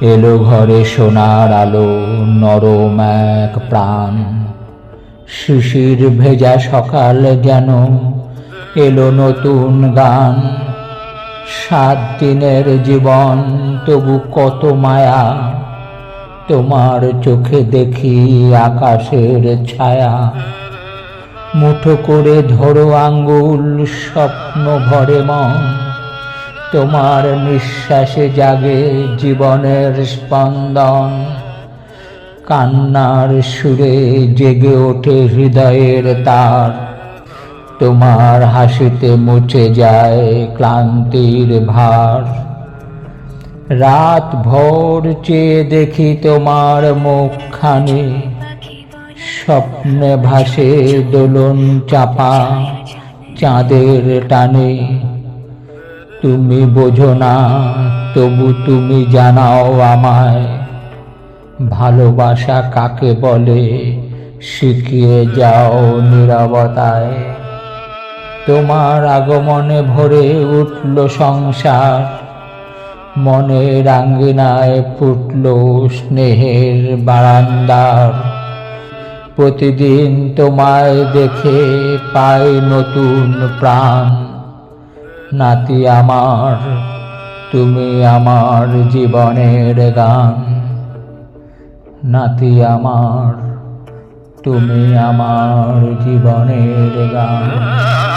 এলো ঘরে সোনার আলো, নরম এক প্রাণ। শিশির ভেজা সকাল যেন, এলো নতুন গান। সাত দিনের জীবন, তবু কত মায়া। তোমার চোখে দেখি আকাশের ছায়া। মুঠো করে ধরো আঙ্গুল, স্বপ্ন ভরে মন। তোমার নিঃশ্বাসে জাগে জীবনের স্পন্দন। কান্নার সুরে জেগে ওঠে হৃদয়ের তার। তোমার হাসিতে মুছে যায় ক্লান্তির ভার। রাত ভোর চেয়ে দেখি তোমার মুখখানি। স্বপ্নে ভাসে দোলন চাপা চাঁদের টানে। তুমি বোঝো না, তবু তুমি জানাও আমায়। ভালোবাসা কাকে বলে? শিখিয়ে যাও নিরবতায়। তোমার আগমনে ভরে উঠল সংসার মনের আঙ্গিনায় ফুটল স্নেহের বারান্দার। প্রতিদিন তোমায় দেখে পাই নতুন প্রাণ। নাতি আমার তুমি আমার জীবনের গান। নাতি আমার তুমি আমার জীবনের গান।